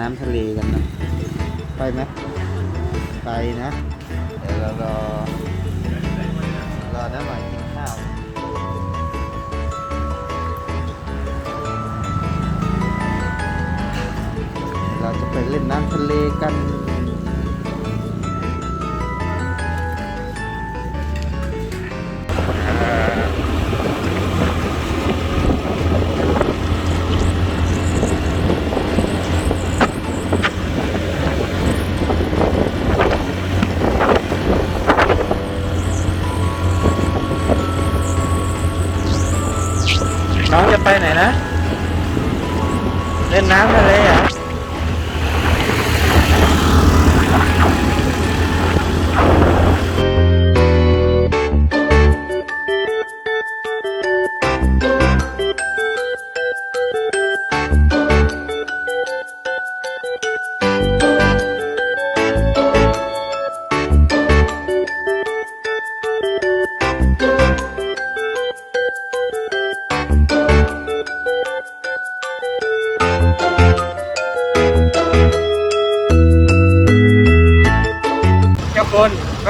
นน้ำทะเลกันนะ ไปไหมไปนะ เดี๋ยวเรารอ รอน้าหน่อยกินข้าวเราจะไปเล่นน้ำทะเลกัน ไปไหนนะ เล่นน้ำทะเลเหรอะ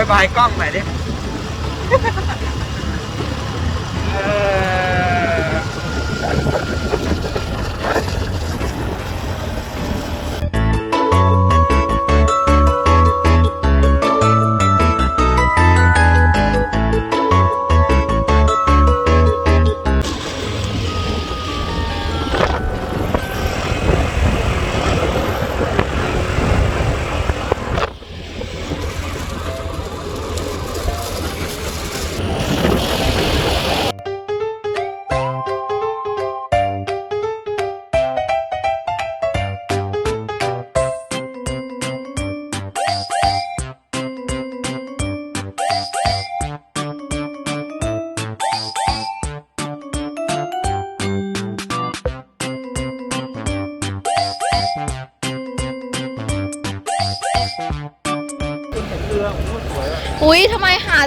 บายบายกล้องหน่อยดิ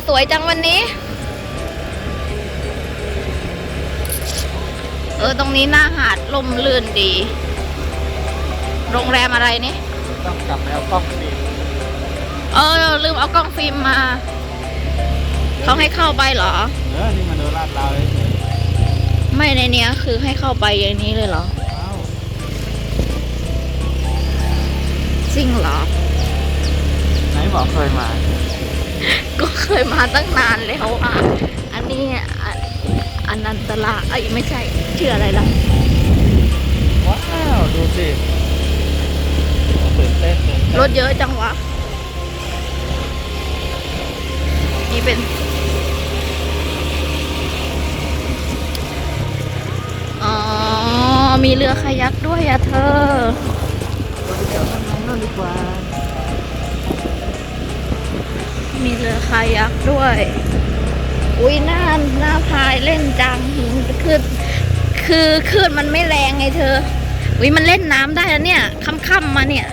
สวยจังวันนี้ เออ ตรงนี้หน้าหาดลมลื่นดี โรงแรมอะไรนี่ ต้องกลับไปเอากล้องดิเออ ลืมเอากล้องฟิล์มมา เขาให้เข้าไปเหรอ เออ นี่มาดูลาดเราเลยไม่ในเนี้ยคือให้เข้าไปอย่างนี้เลยเหรออ้าวจริงเหรอ ไหนบอกเคยมา ก็เคยมาตั้งนานแล้วอะ อันนี้อะอนันตลาเอ้ยไม่ใช่ชื่ออะไรล่ะ ว้าว ดูสิตื่นเต้นตื่นเต้นรถเยอะจังวะ นี่เป็น อ๋อ มีเรือคายักด้วยอะเธอเราไปเดี๋ยวข้างในนั่นดีกว่า มีเรือคายักด้วย อุ้ยหน้าหน้าพายเล่นจังคือคือคลื่นมันไม่แรงไงเธอ อุ้ยมันเล่นน้ำได้แล้วเนี่ยค่ำๆมาเนี่ย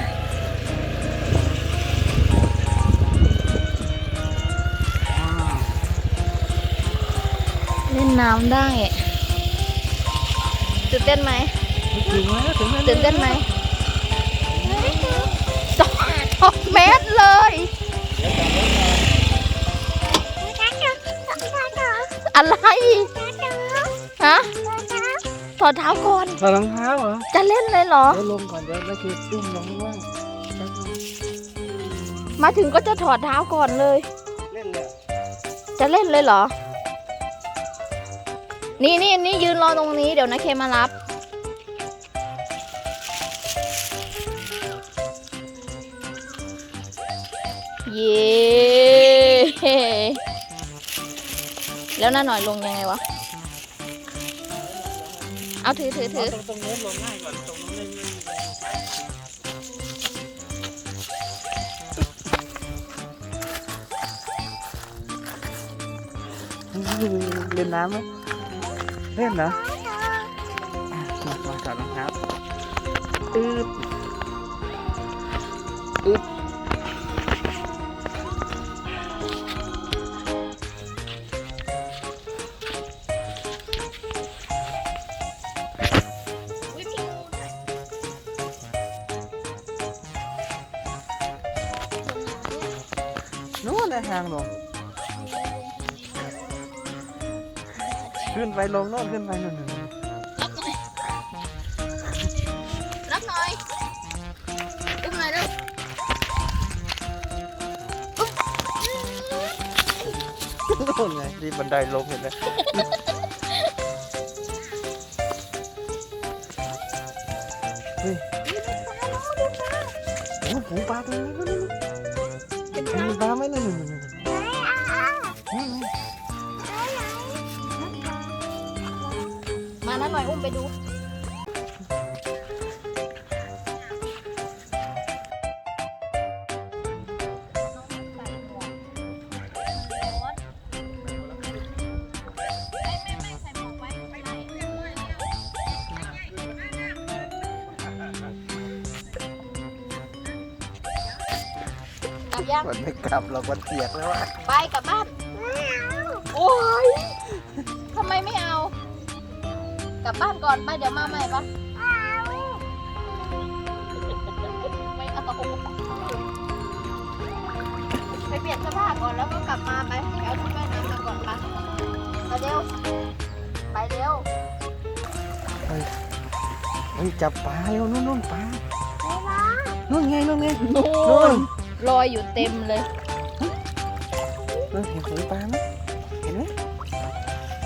อ้าวเล่นน้ำได้ตื่นเต้นไหมถึงแล้วถึงแล้วตื่นเต้นไหมสองสองเมตรเลย อะไรฮะถอดเท้าก่อนถอดรองเท้าเหรอ จะเล่นเลยเหรอเดี๋ยวลงก่อนเดี๋ยวแล้วคือตุ้มลงข้างล่างแป๊บนึงมาถึงก็จะถอดเท้าก่อนเลย เล่นเลยจะเล่นเลยเหรอ นี่นี่นี่ยืนรอตรงนี้เดี๋ยวนะเคมารับ เย้ แล้วน้าหน่อยลงยังไงวะ เอาถือถือถือตรงตรงนู้นลงง่ายกว่าตรงนู้นเล่นไม่เล่นน้ำไหมเล่นเหรออะมาถอดรองเท้าอึ๊บางลง ขึ้นไปลงโน่นขึ้นไปนู่นนู่นรับหน่อยรับหน่อยอุ้มหน่อยเร็วนู่นไงที่บันไดลงเห็นไหมเฮ้ยโอ้โหปลาตัวนี้นู่นนู่น อยอุ้มไปดูกลับยังมันไม่กลับเราก็เปียกแล้วอะไปกลับบ้าน โอ้ย ลับบ้านก่อนไปเดี๋ยวมาใหม่ปะไม่เอาไปเปลี่ยนเสื้อผ้าก่อนแล้วก็กลับมาไปเอาชุดว่ายน้ำมาก่อนไปไปเร็วไปเร็วเฮ้ยจับปลาเร็วนู่นนู่นปลานู่นไงนู่นไงนู่นู่นนลอยอยู่เต็มเลยนู่นเห็นหอยปลาไหมเห็นไหม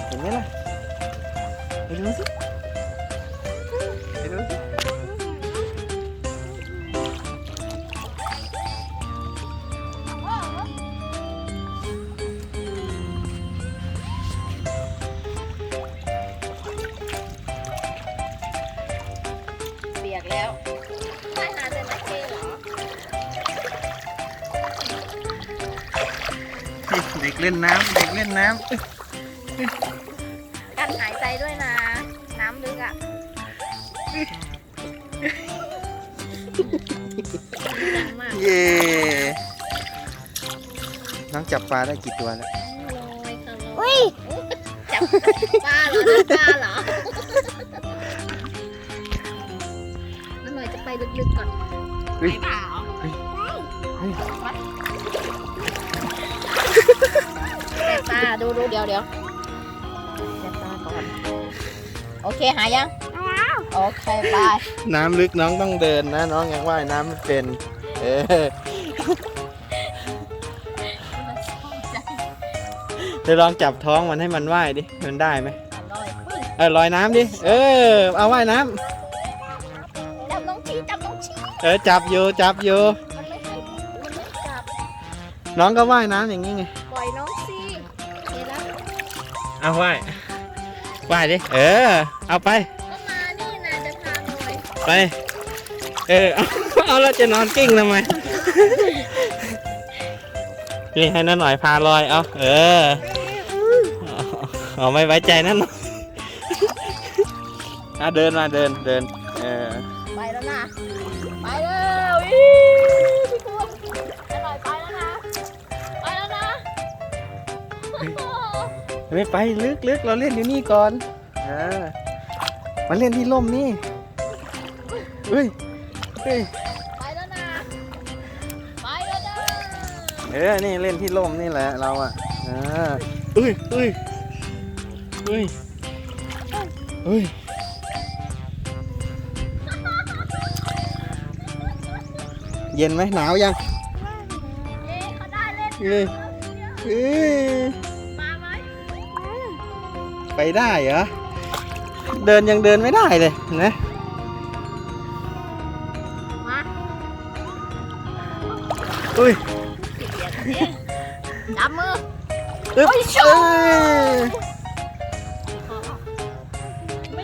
เห็นไหมล่ะ ไปดูสิไปดูสิเปียกแล้วไปหาเจอนักเกเหรอ เด็กเล่นน้ำเด็กเล่นน้กันหายใจด้วยนะน้ำลึกอะ ดังมากำเย่น้องจับปลาได้กี่ตัวแล้ว ลอยค่ะลอยจับปลาเหรอนะปลาเหรอนั่นหน่อยจะไปลึกๆก่อนเฮ้ยเปล่าเฮ้ยแต่ตาดูดูเดี๋ยวเดี๋ยวแต่ตาก่อน โอเคหายังโอเคบายน้ำลึกน้องต้องเดินนะ น้องยังว่ายน้ำไม่เป็น เออเดี๋ยวลองจับท้องมันให้มันว่ายดิ มันได้ไหมลอยปึ้งเออลอยน้ำดิ เออ เอาว่ายน้จับน้องชีจับน้องชีำเออจับอยู่จับอยู่มันไม่ให้มันไม่จับน้องก็ว่ายน้ำอย่างนี้ไง ปล่อยน้องสิเห็นแล้วเอาว่าย ว่ายดิ เออ เอาไป ก็มานี่นะจะพาหน่อยไป เออ เอาเอาแล้วจะนอนกิ้งทำไมนี่ให้นั่นหน่อยพาลอย เอา เออเอาเอาไม่ไว้ใจนั่นหน่อยอะเดินมาเดินเดิน ไม่ไปลึกลึกเราเล่นอยู่นี่ก่อนเออมาเล่นที่ร่มนี่เฮ้ยเฮ้ยไปแล้วนะไปแล้วนะเออนี่เล่นที่ร่มนี่แหละเราอะเออเอ้ยเอ้ยเอ้ยเอ้ยเย็นไหมหนาวยังเย้เขาได้เล่นเอ้ยเอ้ยมาไหม ไปได้เหรอ เดินยังเดินไม่ได้เลยนะมาอุ้ยจับมืออึ๊บโอ้ยโชเอ้ว์ยไม่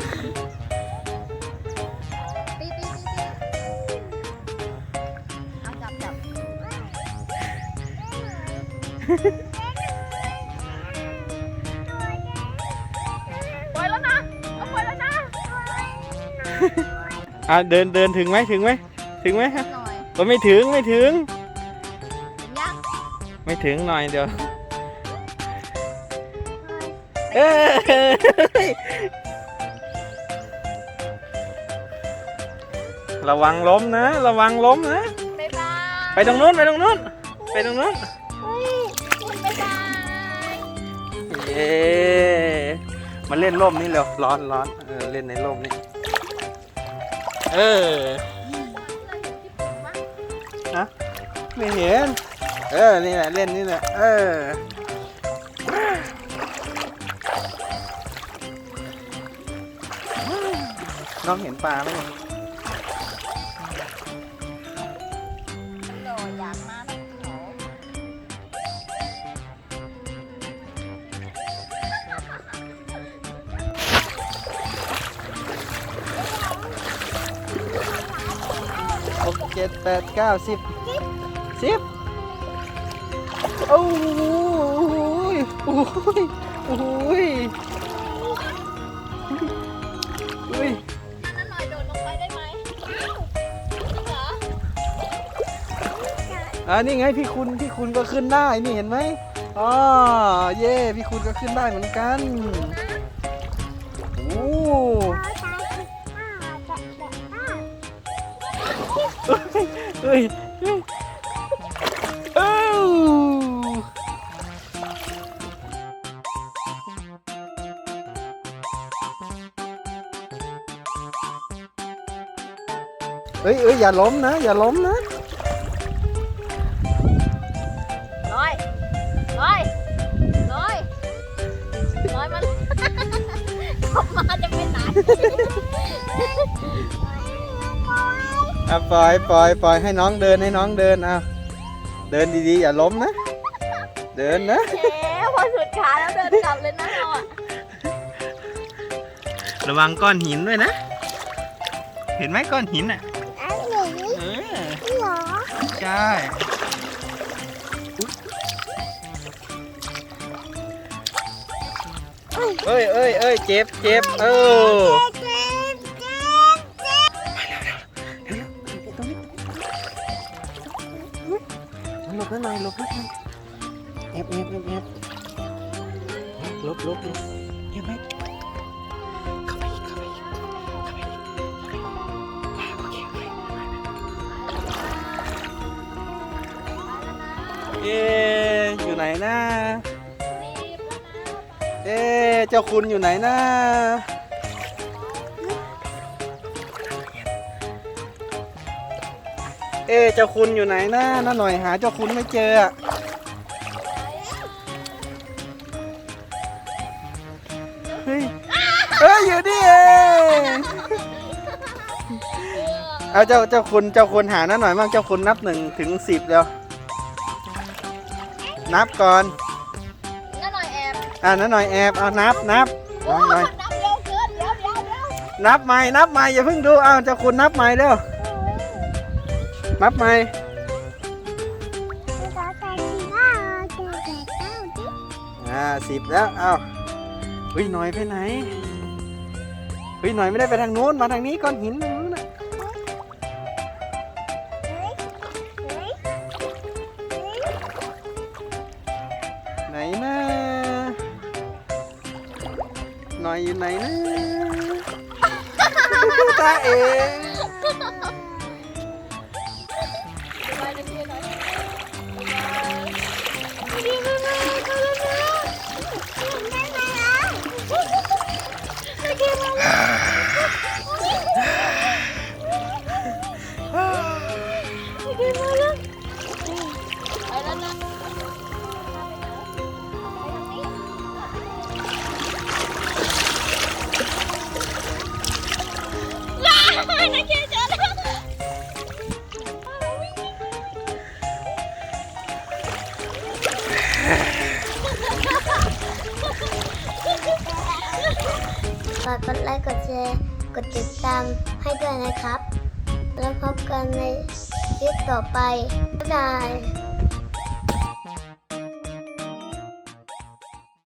ตีตีตีตีเอาจับจับ อะเดินเดินถึงไหมถึงไหมถึงไหมฮะหน่อยก็ไม่ถึงไม่ถึง ยังไม่ถึงหน่อยเดียว เออระวังล้มนะ ระวังล้มนะ บ๊ายบายไปตรงนู้นไปตรงนู้นไปตรงนู้นเฮ้ยอ๊ะมาเล่นร่มนี่เร็วร้อนร้อนเออเล่นในร่มนี่ เออฮะไม่เห็น เออ นี่แหละ เล่นนี่แหละ เออ น้องเห็นปลาไหม จ็ดแปดเก้าสิบสิบโอ้ยโอ้ยโอ้ยโอ้ยนั่นหน่อยโดดลงไปได้ไหมเหรออ่านี่ไงพี่คุณพี่คุณก็ขึ้นได้นี่เห็นไหมอ๋อเย่พี่คุณก็ขึ้นได้เหมือนกัน เฮ้ยเฮ้ยเอ้าเฮ้ยเอ้ยอย่าล้มนะ อย่าล้มนะลอยลอยลอยลอยมันออกมาจะไปไหน อะปล่อยปล่อยปล่อยให้น้องเดินให้น้องเดินเอาเดินดีๆอย่าล้มนะ เดินนะเจ๊พอสุดขาแล้วเดินกลับเลยนะเราอะระวังก้อนหินด้วยนะ เห็นไหมก้อนหินอะเออใช่เอ้ยเอ้ยเอ้ยเจ็บเจ็บเออ หลบหน่อยหลบหน่อยแอบแอบแอบแอบหลบหลบหลบเห็นไหม เข้าไปอีกเข้าไปอีกเข้าไปอีกอ่าโอเคโอเคเอ๊ะอยู่ไหนนะเอ๊ะเจ้าคุณอยู่ไหนนะ เอ๊ะเจ้าคุณอยู่ไหนนะน้าหน่อยหาเจ้าคุณไม่เจออะเฮ้ยเอ้ยอยู่นี่เองเอาเจ้าเจ้าคุณเจ้าคุณหาน้าหน่อยมั่งเจ้าคุณนับหนึ่งถึงสิบเร็วนับก่อนนั่นหน่อยแอบอ่าน้าหน่อยแอบเอานับนับโอ้หน่อยนับเร็วเกินเดี๋ยวเดี๋ยวเดี๋ยวนับใหม่นับใหม่อย่าเพิ่งดูเอาเจ้าคุณนับใหม่เร็ว นับใหม่อ่าสิบแล้วเอาเฮ้ยหน่อยไปไหนเฮ้ยหน่อยไม่ได้ไปทางนู้นมาทางนี้ก้อนหินตรงนู้นน่ะไหนนะหน่อยอยู่ไหนนะตาเอามให้ด้วยนะครับ แล้วพบกันในคลิปต่อไปบ๊ายบาย